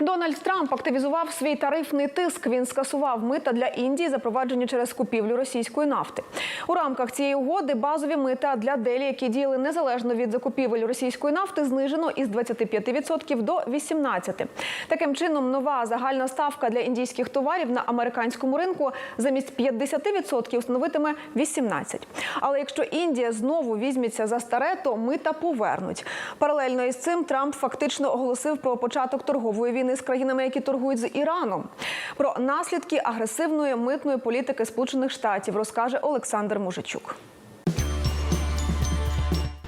Дональд Трамп активізував свій тарифний тиск. Він скасував мита для Індії, запроваджені через купівлю російської нафти. У рамках цієї угоди базові мита для делі, які діяли незалежно від закупівель російської нафти, знижено із 25% до 18%. Таким чином, нова загальна ставка для індійських товарів на американському ринку замість 50% становитиме 18%. Але якщо Індія знову візьметься за старе, то мита повернуть. Паралельно із цим Трамп фактично оголосив про початок торгової війни з країнами, які торгують з Іраном. Про наслідки агресивної митної політики Сполучених Штатів розкаже Олександр Мужичук.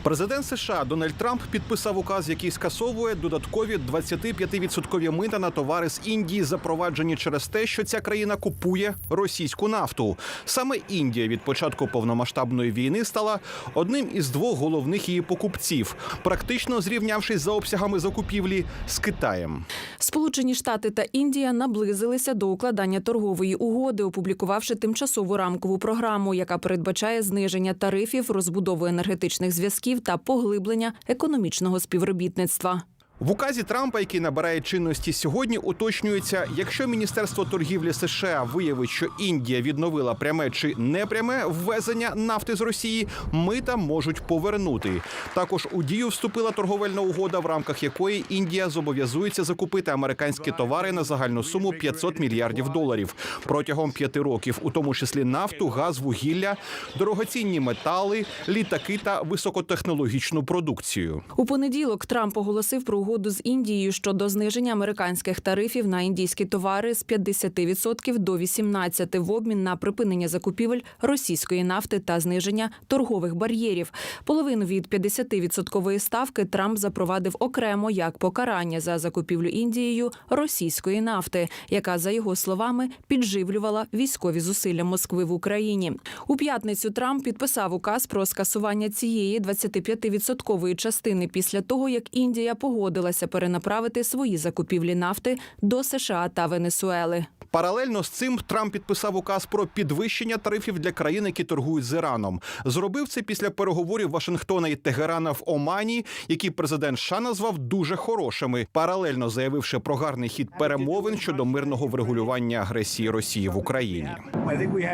Президент США Дональд Трамп підписав указ, який скасовує додаткові 25% мита на товари з Індії, запроваджені через те, що ця країна купує російську нафту. Саме Індія від початку повномасштабної війни стала одним із двох головних її покупців, практично зрівнявшись за обсягами закупівлі з Китаєм. Сполучені Штати та Індія наблизилися до укладання торгової угоди, опублікувавши тимчасову рамкову програму, яка передбачає зниження тарифів, розбудову енергетичних зв'язків та поглиблення економічного співробітництва. В указі Трампа, який набирає чинності сьогодні, уточнюється, якщо Міністерство торгівлі США виявить, що Індія відновила пряме чи непряме ввезення нафти з Росії, мита можуть повернути. Також у дію вступила торговельна угода, в рамках якої Індія зобов'язується закупити американські товари на загальну суму 500 мільярдів доларів протягом п'яти років, у тому числі нафту, газ, вугілля, дорогоцінні метали, літаки та високотехнологічну продукцію. У понеділок Трамп оголосив про угоду з Індією щодо зниження американських тарифів на індійські товари з 50% до 18% в обмін на припинення закупівель російської нафти та зниження торгових бар'єрів. Половину від 50% ставки Трамп запровадив окремо як покарання за закупівлю Індією російської нафти, яка за його словами підживлювала військові зусилля Москви в Україні. У п'ятницю Трамп підписав указ про скасування цієї 25% частини після того, як Індія погодилася перенаправити свої закупівлі нафти до США та Венесуели. Паралельно з цим Трамп підписав указ про підвищення тарифів для країн, які торгують з Іраном. Зробив це після переговорів Вашингтона і Тегерана в Омані, які президент США назвав дуже хорошими, паралельно заявивши про гарний хід перемовин щодо мирного врегулювання агресії Росії в Україні. Uh,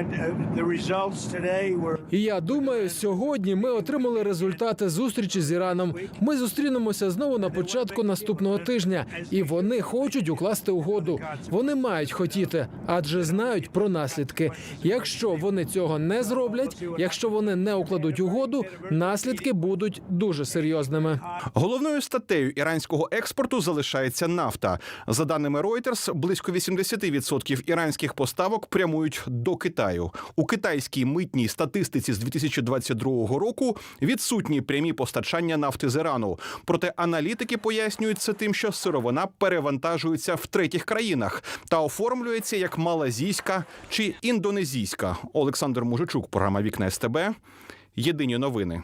І я думаю, сьогодні ми отримали результати зустрічі з Іраном. Ми зустрінемося знову на початку наступного тижня, і вони хочуть укласти угоду. Вони мають хотіти, адже знають про наслідки. Якщо вони цього не зроблять, якщо вони не укладуть угоду, наслідки будуть дуже серйозними. Головною статтею іранського експорту залишається нафта. За даними Reuters, близько 80% іранських поставок прямують до Китаю. У китайській митній статистиці з 2022 року відсутні прямі постачання нафти з Ірану. Проте аналітики пояснюють це тим, що сировина перевантажується в третіх країнах та оформлюється як малазійська чи індонезійська. Олександр Мужичук, програма Вікна СТБ. Єдині новини.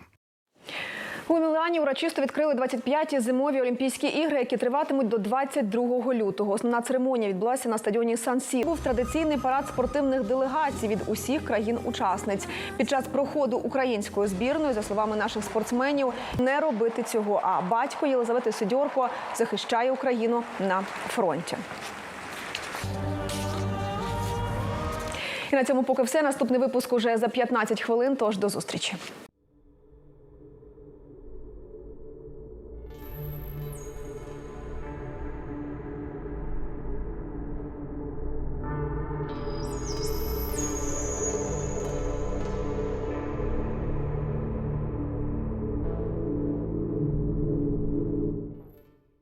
Мілані урочисто відкрили 25-ті зимові Олімпійські ігри, які триватимуть до 22 лютого. Основна церемонія відбулася на стадіоні Сан-Сі. Був традиційний парад спортивних делегацій від усіх країн-учасниць. Під час проходу української збірної, за словами наших спортсменів, не робити цього. А батько Єлизавети Сидьорко захищає Україну на фронті. І на цьому поки все. Наступний випуск уже за 15 хвилин. Тож до зустрічі.